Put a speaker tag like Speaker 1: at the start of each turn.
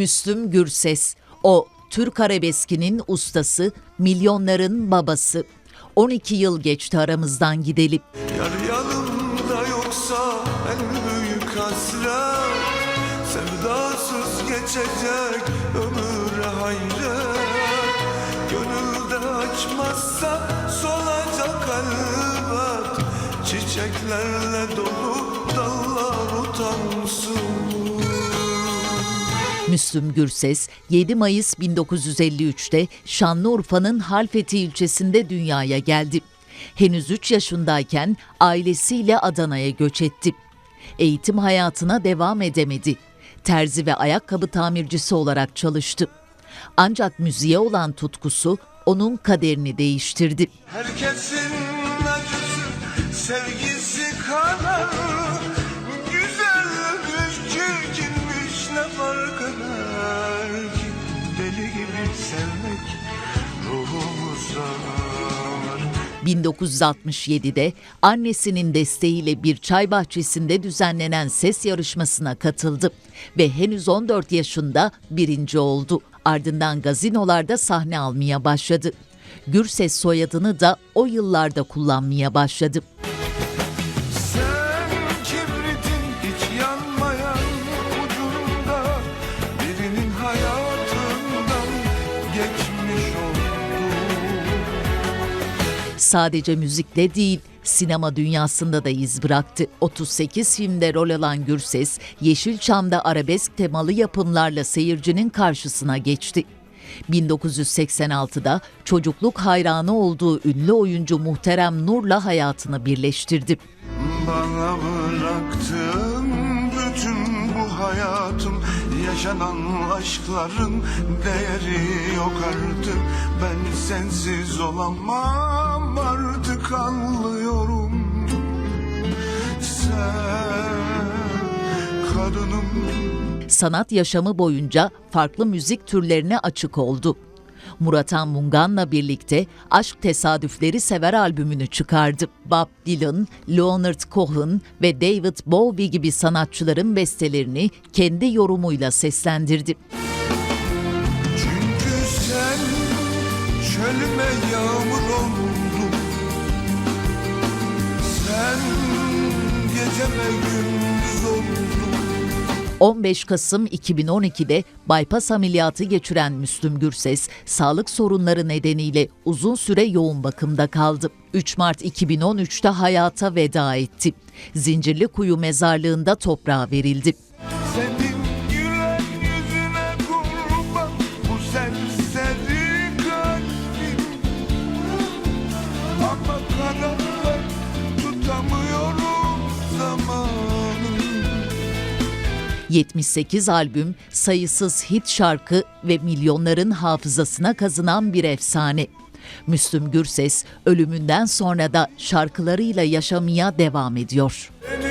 Speaker 1: Müslüm Gürses. O Türk arabeskinin ustası, milyonların babası. 12 yıl geçti aramızdan gidelim.
Speaker 2: Yar yanımda yoksa en büyük hasret Sevdasız geçecek ömür hayret Gönülde açmazsa solacak elbet Çiçeklerle dolu dallar utansın
Speaker 1: Müslüm Gürses 7 Mayıs 1953'te Şanlıurfa'nın Halfeti ilçesinde dünyaya geldi. Henüz 3 yaşındayken ailesiyle Adana'ya göç etti. Eğitim hayatına devam edemedi. Terzi ve ayakkabı tamircisi olarak çalıştı. Ancak müziğe olan tutkusu onun kaderini değiştirdi.
Speaker 2: Herkesin acısı sevgisi
Speaker 1: 1967'de annesinin desteğiyle bir çay bahçesinde düzenlenen ses yarışmasına katıldı ve henüz 14 yaşında birinci oldu. Ardından gazinolarda sahne almaya başladı. Gürses soyadını da o yıllarda kullanmaya başladı. Sadece müzikle değil, sinema dünyasında da iz bıraktı. 38 filmde rol alan Gürses, Yeşilçam'da arabesk temalı yapımlarla seyircinin karşısına geçti. 1986'da çocukluk hayranı olduğu ünlü oyuncu Muhterem Nur'la hayatını birleştirdi.
Speaker 2: Bana bıraktın bütün bu hayatım Yaşanan aşkların değeri yok artık Ben sensiz olamam artık anlıyorum Sen kadınım
Speaker 1: Sanat yaşamı boyunca farklı müzik türlerine açık oldu. Murat Han Mungan'la birlikte Aşk Tesadüfleri Sever albümünü çıkardı. Bob Dylan, Leonard Cohen ve David Bowie gibi sanatçıların bestelerini kendi yorumuyla seslendirdi.
Speaker 2: Çünkü sen çölüme yağmur oldun geceme gündüz oldun
Speaker 1: 15 Kasım 2012'de bypass ameliyatı geçiren Müslüm Gürses, sağlık sorunları nedeniyle uzun süre yoğun bakımda kaldı. 3 Mart 2013'te hayata veda etti. Zincirlikuyu mezarlığında toprağa verildi. 78 albüm, sayısız hit şarkı ve milyonların hafızasına kazınan bir efsane. Müslüm Gürses ölümünden sonra da şarkılarıyla yaşamaya devam ediyor.
Speaker 2: Beni